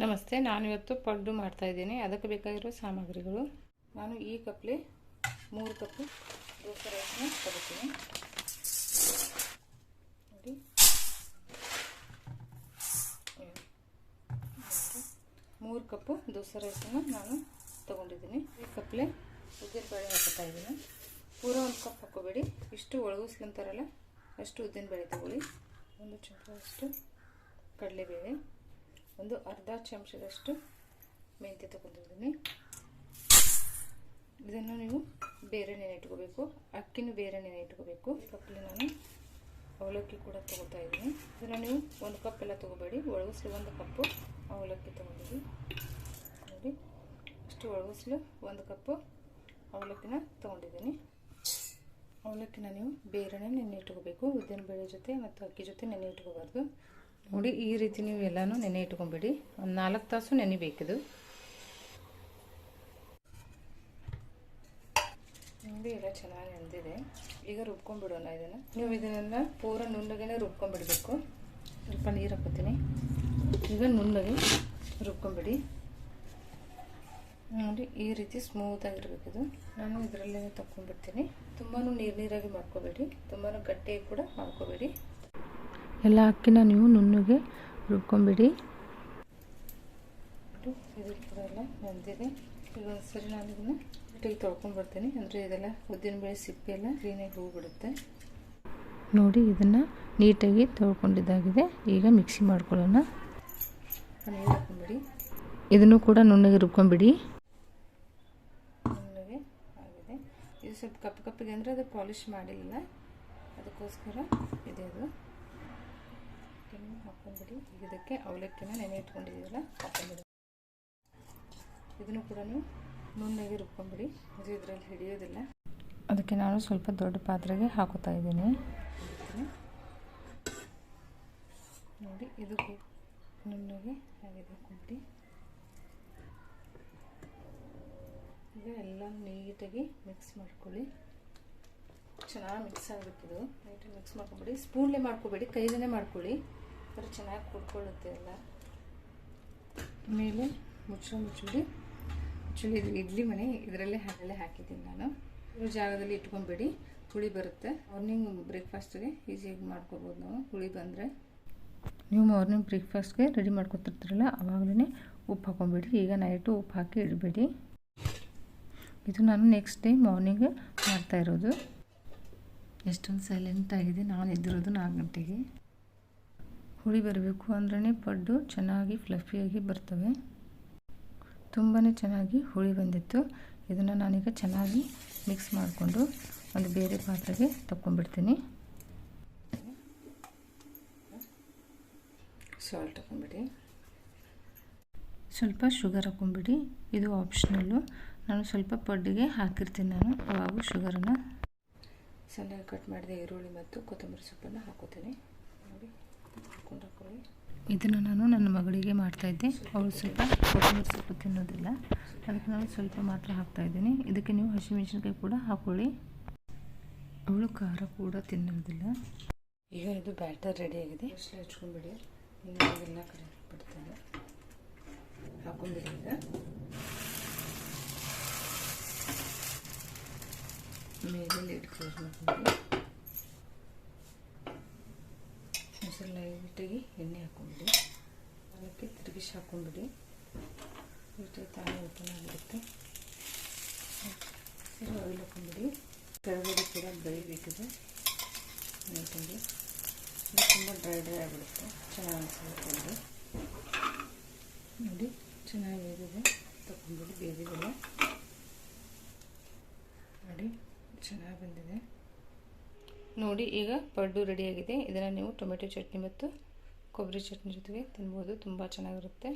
ನಮಸ್ತೆ ನಾನು ಇವತ್ತು ಪಡ್ಡು ಮಾಡ್ತಾಯಿದ್ದೀನಿ ಅದಕ್ಕೆ ಬೇಕಾಗಿರೋ ಸಾಮಗ್ರಿಗಳು. ನಾನು ಈ ಕಪ್ಲಿ, ಮೂರು ಕಪ್ಪು ದೋಸೆ ರೈಸ್ನ ತಗೋತೀನಿ ನೋಡಿ. ಮೂರು ಕಪ್ಪು ದೋಸೆ ರೈಸನ್ನು ನಾನು ತಗೊಂಡಿದ್ದೀನಿ. ಈ ಕಪ್ಲೆ ಉದ್ದಿನಬೇಳೆ ಹಾಕ್ತಾ ಇದ್ದೀನಿ. ಪೂರ ಒಂದು ಕಪ್ ಹಾಕೋಬೇಡಿ ಇಷ್ಟು ಒಳಗಿಸ್ಕೊಂತಾರಲ್ಲ ಅಷ್ಟು ಉದ್ದಿನಬೇಳೆ ತಗೊಳ್ಳಿ. ಒಂದು ಚಮಚದಷ್ಟು ಕಡಲೆಬೇಳೆ. ಒಂದು ಅರ್ಧ ಚಮಚದಷ್ಟು ಮೆಂತ್ಯ ತಗೊಂಡಿದ್ದೀನಿ. ಇದನ್ನು ನೀವು ಬೇರೆ ನೆನೆ ಇಟ್ಕೋಬೇಕು. ಅಕ್ಕಿನೂ ಬೇರೆ ನೆನೆ ಇಟ್ಕೋಬೇಕು. ಕಪ್ಪಲ್ಲಿ ನಾನು ಅವಲಕ್ಕಿ ಕೂಡ ತೊಗೋತಾ ಇದ್ದೀನಿ. ಇದನ್ನು ನೀವು ಒಂದು ಕಪ್ ಎಲ್ಲ ತೊಗೋಬೇಡಿ. ಒಳಗಿಸ್ಲು ಒಂದು ಕಪ್ಪು ಅವಲಕ್ಕಿ ತೊಗೊಂಡಿದ್ವಿ ನೋಡಿ, ಅಷ್ಟು ಒಳಗಿಸ್ಲು ಒಂದು ಕಪ್ಪು ಅವಲಕ್ಕಿನ ತೊಗೊಂಡಿದ್ದೀನಿ. ಅವಲಕ್ಕಿನ ನೀವು ಬೇರೆನೇ ನೆನೆ ಇಟ್ಕೋಬೇಕು. ಉದ್ದಿನ ಬೇಳೆ ಜೊತೆ ಮತ್ತು ಅಕ್ಕಿ ಜೊತೆ ನೆನೆ ಇಟ್ಕೋಬಾರ್ದು. ನೋಡಿ, ಈ ರೀತಿ ನೀವು ಎಲ್ಲನೂ ನೆನೆ ಇಟ್ಕೊಂಬಿಡಿ. ಒಂದು ನಾಲ್ಕು ತಾಸು ನೆನಿಬೇಕಿದು. ನೋಡಿ, ಎಲ್ಲ ಚೆನ್ನಾಗಿ ನೆನೆದಿದೆ. ಈಗ ರುಬ್ಕೊಂಡ್ಬಿಡೋಣ ಇದನ್ನು. ನೀವು ಇದನ್ನೆಲ್ಲ ಪೂರ ನುಣ್ಣಗೆ ರುಬ್ಕೊಂಡ್ಬಿಡ್ಬೇಕು ಸ್ವಲ್ಪ ನೀರು ಹಾಕೋತೀನಿ. ಈಗ ನುಣ್ಣಗೆ ರುಬ್ಕೊಂಬಿಡಿ. ನೋಡಿ, ಈ ರೀತಿ ಸ್ಮೂತಾಗಿರ್ಬೇಕಿದು ನಾನು ಇದರಲ್ಲೇ ತಗೊಂಡ್ಬಿಡ್ತೀನಿ ತುಂಬಾ ನೀರು ನೀರಾಗಿ ಮಾಡ್ಕೋಬೇಡಿ. ತುಂಬಾ ಗಟ್ಟಿಯಾಗಿ ಕೂಡ ಮಾಡ್ಕೋಬೇಡಿ. ಎಲ್ಲ ಅಕ್ಕಿನ ನೀವು ನುಣ್ಣಗೆ ರುಬ್ಕೊಂಬಿಡಿ. ಇದು ಕೂಡ ಎಲ್ಲ ಬಂದಿದೆ ಈಗ ಒಂದ್ಸರಿ ನಾನು ಇದನ್ನು ಒಟ್ಟಿಗೆ ತೊಳ್ಕೊಂಡ್ಬರ್ತೀನಿ ಅಂದರೆ ಇದೆಲ್ಲ ಉದ್ದಿನಬೇಳೆ ಸಿಪ್ಪೆ ಎಲ್ಲ ಕ್ಲೀನಾಗಿ ಹೋಗ್ಬಿಡುತ್ತೆ. ನೋಡಿ ಇದನ್ನು ನೀಟಾಗಿ ತೊಳ್ಕೊಂಡಿದ್ದಾಗಿದೆ. ಈಗ ಮಿಕ್ಸಿ ಮಾಡ್ಕೊಳ್ಳೋಣ. ನೀರು ಹಾಕೊಂಬಿಡಿ ಇದನ್ನು ಕೂಡ ನುಣ್ಣಗೆ ರುಬ್ಕೊಂಬಿಡಿ. ನುಣ್ಣಗೆ ಆಗಿದೆ. ಇದು ಸ್ವಲ್ಪ ಕಪ್ಪು ಕಪ್ಪಿಗೆ ಅಂದರೆ ಅದು ಪಾಲಿಷ್ ಮಾಡಿಲ್ಲ. ಅದಕ್ಕೋಸ್ಕರ ಇದೆ ಅದು. ಇದನ್ನು ಹಾಕೊಂಡ್ಬಿಡಿ. ಈಗ ಇದಕ್ಕೆ ಅವಲಕ್ಕಿನ ನೆನೆ ಇಟ್ಕೊಂಡಿದ್ದೀವಲ್ಲ, ಹಾಕೊಂಡ್ಬಿಡಿ. ಇದನ್ನು ಕೂಡ ನುಣ್ಣಗೆ ರುಬ್ಕೊಂಡ್ಬಿಡಿ. ಇದು ಇದರಲ್ಲಿ ಹಿಡಿಯೋದಿಲ್ಲ. ಅದಕ್ಕೆ ನಾನು ಸ್ವಲ್ಪ ದೊಡ್ಡ ಪಾತ್ರೆಗೆ ಹಾಕೋತಾ ಇದ್ದೀನಿ. ನೋಡಿ, ಇದು ನುಣ್ಣಗೆ ಆಗಿದೆ ಹಾಕೊಂಬಿಡಿ ಈಗ ಎಲ್ಲ ನೀಟಾಗಿ ಮಿಕ್ಸ್ ಮಾಡ್ಕೊಳ್ಳಿ. ಚೆನ್ನಾಗಿ ಮಿಕ್ಸ್ ಆಗಬೇಕಿದು ನೀಟಾಗಿ ಮಿಕ್ಸ್ ಮಾಡ್ಕೊಬೇಡಿ ಸ್ಪೂನ್ಲೇ ಮಾಡ್ಕೊಬೇಡಿ ಕೈಲೇ ಮಾಡ್ಕೊಳ್ಳಿ. ಅದ್ರ ಚೆನ್ನಾಗಿ ಕುಡ್ಕೊಳ್ಳುತ್ತೆ ಎಲ್ಲ. ಮೇಲೆ ಮುಚ್ಚಳ, ಮುಚ್ಚುಳಿ. ಆ್ಯಕ್ಚುಲಿ ಇದು ಇಡ್ಲಿ ಮನೆ, ಇದರಲ್ಲೇ ಹಾಕಲ್ಲೇ ಹಾಕಿದ್ದೀನಿ ನಾನು. ಈ ಜಾಗದಲ್ಲಿ ಇಟ್ಕೊಂಬೇಡಿ ಹುಳಿ ಬರುತ್ತೆ. ಮಾರ್ನಿಂಗ್ ಬ್ರೇಕ್ಫಾಸ್ಟ್ಗೆ ಈಸಿಯಾಗಿ ಮಾಡ್ಕೋಬೋದು ನಾವು, ಹುಳಿ ಬಂದರೆ. ನೀವು ಮಾರ್ನಿಂಗ್ ಬ್ರೇಕ್ಫಾಸ್ಟ್ಗೆ ರೆಡಿ ಮಾಡ್ಕೊತಿರ್ತೀರಲ್ಲ ಆವಾಗಲೇ ಉಪ್ಪು ಹಾಕೊಂಬಿಡಿ ಈಗ ನೈಟು ಉಪ್ಪು ಹಾಕಿ ಇಡಬೇಡಿ. ಇದು ನಾನು ನೆಕ್ಸ್ಟ್ ಡೇ ಮಾರ್ನಿಂಗ್ ಮಾಡ್ತಾ ಇರೋದು. ಎಷ್ಟೊಂದು ಸೈಲೆಂಟ್ ಆಗಿದೆ, ನಾನು ಎದ್ದಿರೋದು ನಾಲ್ಕು ಗಂಟೆಗೆ. ಹುಳಿ ಬರಬೇಕು ಅಂದ್ರೇ ಪಡ್ಡು ಚೆನ್ನಾಗಿ ಫ್ಲಫಿಯಾಗಿ ಬರ್ತವೆ. ತುಂಬಾ ಚೆನ್ನಾಗಿ ಹುಳಿ ಬಂದಿತ್ತು. ಇದನ್ನು ನಾನೀಗ ಚೆನ್ನಾಗಿ ಮಿಕ್ಸ್ ಮಾಡಿಕೊಂಡು ಒಂದು ಬೇರೆ ಪಾತ್ರೆಗೆ ತಗೊಂಡ್ಬಿಡ್ತೀನಿ ಸಾಲ್ಟ್ ಹಾಕೊಂಬಿಡಿ ಸ್ವಲ್ಪ ಶುಗರ್ ಹಾಕೊಂಬಿಡಿ ಇದು ಆಪ್ಷನಲ್ಲು ನಾನು ಸ್ವಲ್ಪ ಪಡ್ಡಿಗೆ ಹಾಕಿರ್ತೀನಿ ನಾನು. ಅವಾಗ ಶುಗರನ್ನು ಸಣ್ಣಗೆ ಕಟ್ ಮಾಡಿದ ಈರುಳ್ಳಿ ಮತ್ತು ಕೊತ್ತಂಬರಿ ಸೊಪ್ಪನ್ನು ಹಾಕೋತೀನಿ. ಇದನ್ನು ನಾನು ನನ್ನ ಮಗಳಿಗೆ ಮಾಡ್ತಾಯಿದ್ದೆ ಅವಳು ಸ್ವಲ್ಪ ಕೊತ್ತಂಬರಿ ಸೊಪ್ಪು ತಿನ್ನೋದಿಲ್ಲ. ಅದಕ್ಕೆ ನಾನು ಸ್ವಲ್ಪ ಮಾತ್ರ ಹಾಕ್ತಾಯಿದ್ದೀನಿ ಇದಕ್ಕೆ ನೀವು ಹಸಿಮೆಣಸಿನ್ಕಾಯಿ ಕೂಡ ಹಾಕೊಳ್ಳಿ. ಅವಳು ಖಾರ ಕೂಡ ತಿನ್ನೋದಿಲ್ಲ. ಈಗ ಇದು ಬ್ಯಾಟರ್ ರೆಡಿ ಆಗಿದೆ. ಎಷ್ಟು ಹಚ್ಕೊಂಡ್ಬಿಡಿ. ಇನ್ನು ಎಲ್ಲ ಕಡೆ ಬಿಡ್ತೇನೆ. ಹಾಕೊಂಡ್ಬಿಡಿ ಈಗ. ಮೇಲೆ ಕ್ಲೋಸ್ ಮಾಡ್ಕೊಂಡ್ಬಿಡಿ ಮೊಸರು ಲೈಟಾಗಿ ಎಣ್ಣೆ ಹಾಕೊಂಡ್ಬಿಡಿ ಅದಕ್ಕೆ ತಿರುಗಿಸಿ ಹಾಕೊಂಡ್ಬಿಡಿ ಇಷ್ಟು ತಾನೇ ಓಪನ್ ಆಗಿರುತ್ತೆ. ಆಯಿಲ್ ಹಾಕೊಂಡ್ಬಿಡಿ ಕೆಳಗಡೆ ಕೂಡ ಬೇಯಬೇಕಿದೆ ನೀಟಾಗಿ ಇದು ತುಂಬ ಡ್ರೈ ಡ್ರೈ ಆಗಿಬಿಡುತ್ತೆ ಚೆನ್ನಾಗಿ ಅನಿಸುತ್ತೆ ನೋಡಿ, ಚೆನ್ನಾಗಿ ಬೇದಿದೆ ತಗೊಂಡ್ಬಿಡಿ ಬೇದಿದೆಲ್ಲ ನೋಡಿ, ಚೆನ್ನಾಗಿ ಬಂದಿದೆ. ನೋಡಿ, ಈಗ ಪಡ್ಡು ರೆಡಿಯಾಗಿದೆ ಇದನ್ನು ನೀವು ಟೊಮೆಟೊ ಚಟ್ನಿ ಮತ್ತು ಕೊಬ್ಬರಿ ಚಟ್ನಿ ಜೊತೆಗೆ ತಿನ್ಬೋದು. ತುಂಬ ಚೆನ್ನಾಗಿರುತ್ತೆ.